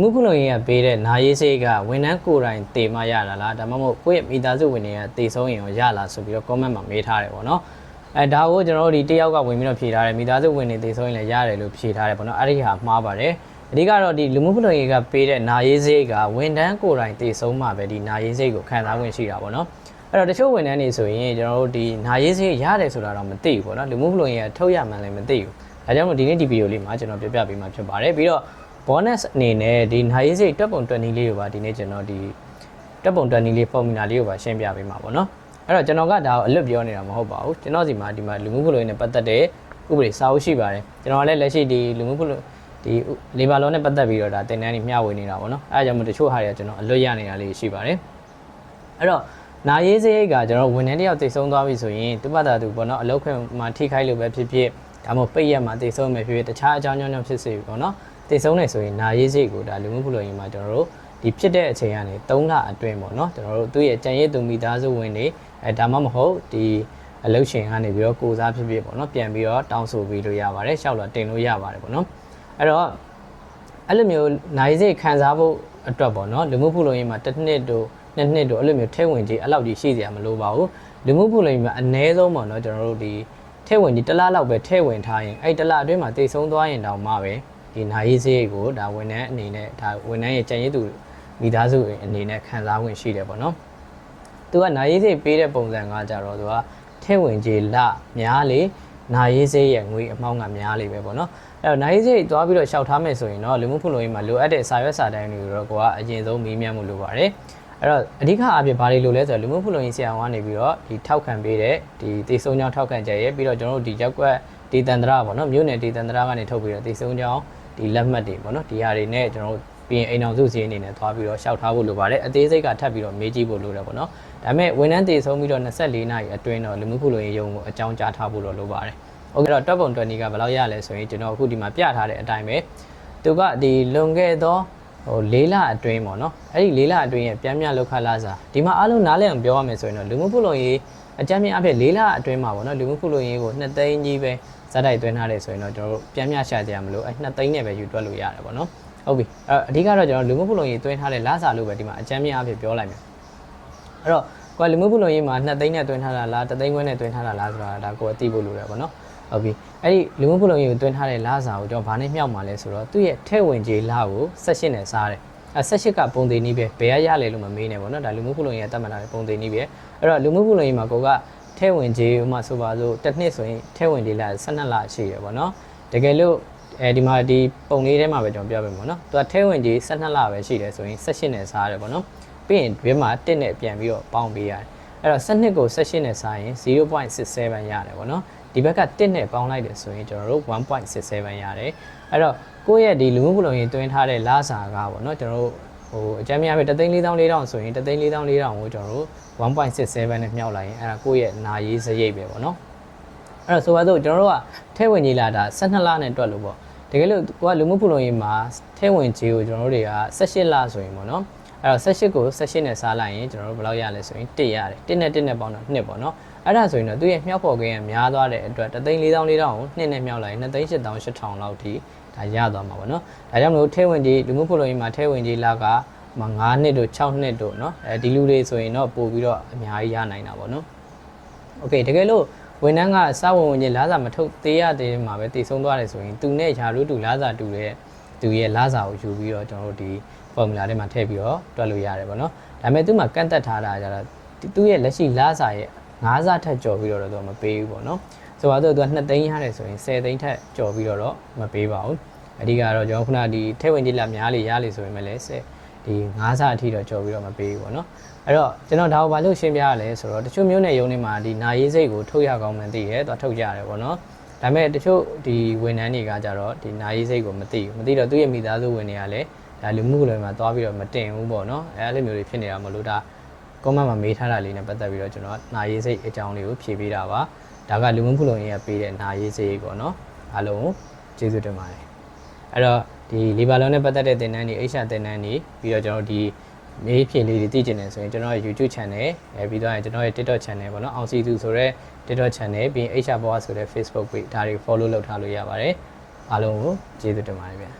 မှုဖူလုံရေးကပေးတဲ့နာရေးစေးကဝန်ထမ်းကိုယ်တိုင်တေမရတာလားဒါမှမဟုတ်ကိုယ့်ရဲ့မိသားစုဝင်တွေကတေဆုံးရင်ရောရလားဆိုပြီးတော့ comment မှာမေးထားတယ်ပေါ့နော်အဲဒါကိုကျွန်တော်တို့ဒီတယောက်ကဝင်ပြီးတော့ဖြေထားတယ်မိသားစုဝင်တွေတေဆုံးရင်လည်းရတယ်လို့ဖြေထားတယ်ပေါ့နော်အဲ့ဒီဟာမှားပါတယ်အဓိကတော့ဒီလူမှုဖူလုံရေးကပေးတဲ့နာရေးစေးကဝန်ထမ်းကိုယ်တိုင်တေဆုံးမှပဲဒီနာရေးစေးကိုခံစားဝင်ရှိတာပေါ့နော်အဲ့တော့တချို့ဝန်ထမ်းတွေဆိုရင်ကျွန်တော်တို့ဒီနာရေးစေးရတယ်ဆိုတာတော့မသိဘူးပေါ့နော်လူမှုဖူလုံရေးကထုတ်ရမှန်းလည်းမသိဘူးဒါကြောင့်မို့ဒီနေ့ဒီဗီဒီယိုလေးမှာကျွန်တော်ပြပြပေးမှာဖြစ်ပါတယ်ပြီးတော့ bonus အနေနဲ့ဒီနိုင်ရေးစိတ်တက်ပုံတွက်နည်းလေးကိုပါဒီနေ့ကျွန်တော်ဒီတက်ပုံတွက်နည်းလေး formula လေးကိုပါရှင်းပြပေးမှာပေါ့နော်အဲ့တော့ကျွန်တော်ကဒါကိုအလွတ်ပြောနေတာမဟုတ်ပါဘူးကျွန်တော်စီမှာဒီမှာလူမှုဖလိုရင်းနဲ့ပတ်သက်တဲ့ဥပဒေစာအုပ်ရှိပါတယ်ကျွန်တော်ကလည်းလက်ရှိဒီလူမှုဖလိုဒီ labor law နဲ့ပတ်သက်ပြီးတော့ဒါတင်တန်းကြီးမျှဝေနေတာပေါ့နော်အဲ့ဒါကြောင့်မို့တချို့ဟာတွေကကျွန်တော်အလွတ်ရနေတာလေးရှိပါတယ်အဲ့တော့နာရေးစရိတ်ကကျွန်တော်ဝန်ထမ်းတယောက်တိတ်ဆုံးသွားပြီဆိုရင်သူ့ဘာသာသူပေါ့နော်အလုပ်ခွင့်မှာထိခိုက်လို့ပဲဖြစ်ဖြစ်ဒါမှမဟုတ်ပိတ်ရက်မှာတိတ်ဆုံးမယ်ဖြစ်ဖြစ်တခြားအကြောင်းကြောင့်ကြောင့်ဖြစ်စေပြီပေါ့နော် တည်ဆုံးနေဆိုရင်နာရေးစိတ်ကိုဒါလူမှုဖူလုံရေးမှာကျွန်တော်တို့ဒီဖြစ်တဲ့အချိန်ကနေ3လအတွင်းပေါ့နော်ကျွန်တော်တို့သူ့ရဲ့ကြံရည်သူမိသားစုဝင်တွေအဲဒါမှမဟုတ်ဒီအလုတ်ရှင်ကနေပြီးတော့ကိုစားဖြစ်ဖြစ်ပေါ့နော်ပြန်ပြီးတော့တောင်းဆိုပြီးလို့ရပါတယ်ရှောက်လာတင်လို့ရပါတယ်ပေါ့နော်အဲ့တော့အဲ့လိုမျိုးနာရေးစိတ်ခံစားဖို့အတွက်ပေါ့နော်လူမှုဖူလုံရေးမှာတစ်နှစ်တို့နှစ်နှစ်တို့အဲ့လိုမျိုးထဲဝင်ကြီးအဲ့လောက်ကြီးရှိစရာမလိုပါဘူးလူမှုဖူလုံရေးမှာအ ਨੇ ဆုံးပေါ့နော်ကျွန်တော်တို့ဒီထဲဝင်ကြီးတစ်လလောက်ပဲထဲဝင်ထားရင်အဲ့တစ်လအတွင်းမှာတည်ဆုံးသွားရင်တောင်မှပဲ ဒီနာရေးစေးကိုဒါဝန်ထမ်းအနေနဲ့ဒါဝန်ထမ်းရဲ့ကြံရည်သူမိသားစုအနေနဲ့ခံစားဝင်ရှိတယ်ပေါ့နော်သူကနာရေးစေးပေးတဲ့ပုံစံကကြတော့သူကထဲဝင်ကြီးလများလေနာရေးစေးရဲ့ငွေအမောင်းကများလေပဲပေါ့နော်အဲ့တော့နာရေးစေးသွားပြီးတော့ရှောက်ထားမယ်ဆိုရင်တော့လူမှုဖူလုံရေးမှာလိုအပ်တဲ့စာရွက်စာတမ်းတွေကိုတော့ကိုကအရင်ဆုံးမေးမြန်းမှုလိုပါတယ်အဲ့တော့အဓိကအဖြစ်ဘာတွေလိုလဲဆိုတော့လူမှုဖူလုံရေးဆရာဝန်ကနေပြီးတော့ဒီထောက်ခံပေးတဲ့ဒီတေဆုံးကြောင်းထောက်ခံချက်ရဲ့ပြီးတော့ကျွန်တော်တို့ဒီရက်ကွက်ဒီတန်တရာပေါ့နော်မြို့နယ်ဒီတန်တရာကနေထုတ်ပြီးတော့တေဆုံးကြောင်း ဒီလက်မှတ်တွေပေါ့နော်ဒီဟာတွေနဲ့ကျွန်တော်တို့ပြီးရင်အိမ်အောင်စုစည်းအနေနဲ့သွားပြီးတော့ရှောက်ထားဖို့လိုပါတယ်အသေးစိတ်ကထပ်ပြီးတော့မေးကြည့်ဖို့လိုတယ်ပေါ့နော်ဒါပေမဲ့ဝန်ထမ်းတေဆုံးပြီးတော့24နာရီအတွင်းတော့လူမှုဖူလုံရေးရုံကိုအကြောင်းကြားထားဖို့တော့လိုပါတယ်โอเคတော့တွက်ပုံတွက်နီကဘယ်လောက်ရလဲဆိုရင်ကျွန်တော်အခုဒီမှာပြထားတဲ့အတိုင်းပဲသူကဒီလွန်ခဲ့သော ဟို၄လအတွင်းပေါ့နော်အဲ့ဒီ၄လအတွင်းရဲ့ပြန်မြလောက်ခလာစားဒီမှာအားလုံးနားလည်အောင်ပြောရမယ်ဆိုရင်တော့လူမှုဖူလုံရေးအကြမ်းမြင့်အဖြစ်၄လအတွင်းမှာပေါ့နော်လူမှုဖူလုံရေးကို2သိန်းကြီးပဲဇက်တိုက်သွင်းထားတယ်ဆိုရင်တော့ကျွန်တော်တို့ပြန်မြရှာကြရမလို့အဲ2သိန်းနဲ့ပဲယူတွက်လို့ရတယ်ပေါ့နော်ဟုတ်ပြီအဲအဓိကတော့ကျွန်တော်လူမှုဖူလုံရေးသွင်းထားတဲ့လစာလို့ပဲဒီမှာအကြမ်းမြင့်အဖြစ်ပြောလိုက်မယ်အဲ့တော့ကိုယ်လူမှုဖူလုံရေးမှာ2သိန်းနဲ့သွင်းထားတာလား3သိန်းခွဲနဲ့သွင်းထားတာလားဆိုတာဒါကိုယ်အသိဖို့လိုတယ်ပေါ့နော် ဟုတ်ပြီအဲ့ဒီလူမှုဖူလုံရေးကိုတွင်းထားတဲ့လစာကိုကျွန်တော်ဘာနဲ့မြောက်မှာလဲဆိုတော့သူ့ရဲ့ထဲဝင်ကြေးလကို16နဲ့စားတယ်အဲ16ကပုံသေးနည်းပဲဘယ်ရရလဲလို့မမေးနဲ့ပေါ့နော်ဒါလူမှုဖူလုံရေးတတ်မှတ်ထားတဲ့ပုံသေးနည်းပဲအဲ့တော့လူမှုဖူလုံရေးမှာကိုကထဲဝင်ကြေးဥမာဆိုပါစို့တစ်နှစ်ဆိုရင်ထဲဝင်ကြေးလ12လရှိရပေါ့နော်တကယ်လို့အဲဒီမှာဒီပုံလေးထဲမှာပဲကျွန်တော်ပြောပြမယ်ပေါ့နော်သူကထဲဝင်ကြေး12လပဲရှိတယ်ဆိုရင်16နဲ့စားရတယ်ပေါ့နော်ပြီးရင်ဒီမှာ1နဲ့ပြန်ပြီးတော့ပေါင်းပေးရတယ်အဲ့တော့12ကို16နဲ့စားရင်0.67ရတယ်ပေါ့နော် ဒီဘက်က1နဲ့ပေါင်းလိုက်တယ်ဆိုရင်ကျွန်တော်တို့1.67ရတယ်အဲ့တော့ကိုယ့်ရဲ့ဒီလူမှုဖူလုံရေးတွင်းထားတဲ့လစာကပေါ့နော်ကျွန်တော်တို့ဟိုအကြမ်းများပဲ3,400ဆိုရင်3,400ကိုကျွန်တော်တို့1.67နဲ့မြှောက်လိုက်ရင်အဲ့ဒါကိုယ့်ရဲ့နာရေးစရိတ်ပဲပေါ့နော်အဲ့တော့ဆိုပါစို့ကျွန်တော်တို့ကထဲဝင်ကြီးလာတာ12လနဲ့တွက်လို့ပေါ့တကယ်လို့ကိုကလူမှုဖူလုံရေးမှာထဲဝင်ကြီးကိုကျွန်တော်တို့တွေက18လဆိုရင်ပေါ့နော် အဲ့တော့18ကို18နဲ့စားလိုက်ရင်ကျွန်တော်တို့ဘယ်လောက်ရလဲဆိုရင်1ရတယ်1နဲ့1နဲ့ပေါင်းတော့2ပေါ့နော်အဲ့ဒါဆိုရင်တော့သူ့ရဲ့မြောက်ဖို့ကင်းရများသွားတဲ့အတွက်3,400,400ကို2နဲ့မြောက်လိုက်ရင်2,800,800လောက်ထိဒါရသွားမှာပေါ့နော်ဒါကြောင့်မလို့ထဲဝင်ကြီးလူမှုဖူလုံရေးမှာထဲဝင်ကြီးလကမှာ9နှစ်တို့6နှစ်တို့เนาะအဲဒီလူတွေဆိုရင်တော့ပို့ပြီးတော့အများကြီးရနိုင်တာပေါ့နော်โอเคတကယ်လို့ဝန်ထမ်းကစဝင်ဝင်ချင်းလာစာမထုတ်သေးရသေးမှာပဲတည်ဆုံးသွားတယ်ဆိုရင်သူနဲ့ယာရုတူလာစာတူတဲ့သူရဲ့လာစာကိုယူပြီးတော့ကျွန်တော်တို့ဒီ formula ထဲမှာထည့်ပြီးတော့တွက်လို့ရတယ်ပေါ့နော်ဒါပေမဲ့သူမှကန့်သက်ထားတာကြတော့သူရဲ့လက်ရှိလာစာရဲ့9စာထက်ကျော်ပြီးတော့တော့မပေးဘူးပေါ့နော်ဆိုတော့သူက2သိန်းရတယ်ဆိုရင်10သိန်းထက်ကျော်ပြီးတော့မပေးပါဘူးအဓိကတော့ကျွန်တော်ခုနဒီထဲဝင်ကြီးလက်များလေရလေဆိုရင်လည်း10ဒီ9ဆအထိတော့ကြော်ပြီးတော့မပေးဘူးပေါ့နော်အဲ့တော့ကျွန်တော်ဒါကိုဘာလို့ရှင်းပြရလဲဆိုတော့တချို့မျိုးနယ်ရုံးတွေမှာဒီနာရေးစိတ်ကိုထုတ်ရကောင်းမှန်းသိရဲသူထုတ်ကြရတယ်ပေါ့နော်ဒါပေမဲ့တချို့ဒီဝန်ထမ်းတွေကကြတော့ဒီနာရေးစိတ်ကိုမသိဘူးမသိတော့သူ့ရဲ့မိသားစုဝင်တွေကလည်း ဒါလူမှုကွန်ရက်မှာသွားပြီးတော့မတင်ဘူးပေါ့နော်အဲ့လိုမျိုးတွေဖြစ်နေတာမလို့ဒါ comment မှာမေးထားတာလေးနဲ့ပတ်သက်ပြီးတော့ကျွန်တော်နာရေးစိတ်အကြောင်းလေးကိုဖြေပေးတာပါဒါကလူမှုဖူလုံရေးကပေးတဲ့နာရေးစိတ်ပေါ့နော်အားလုံးကိုကျေးဇူးတင်ပါတယ်အဲ့တော့ဒီလီဘာလုံးနဲ့ပတ်သက်တဲ့သင်တန်းတွေအိရှာသင်တန်းတွေပြီးတော့ကျွန်တော်ဒီမေးဖြေလေးတွေသိကျင်တယ်ဆိုရင်ကျွန်တော်ရဲ့ YouTube channel အဲပြီးတော့ကျွန်တော်ရဲ့ TikTok channel ပေါ့နော်အောင်စီသူဆိုတဲ့ TikTok channel ပြီးရင်အိရှာဘွားဆိုတဲ့ Facebook page ဒါတွေ follow လုပ်ထားလို့ရပါတယ်အားလုံးကိုကျေးဇူးတင်ပါတယ်ဗျာ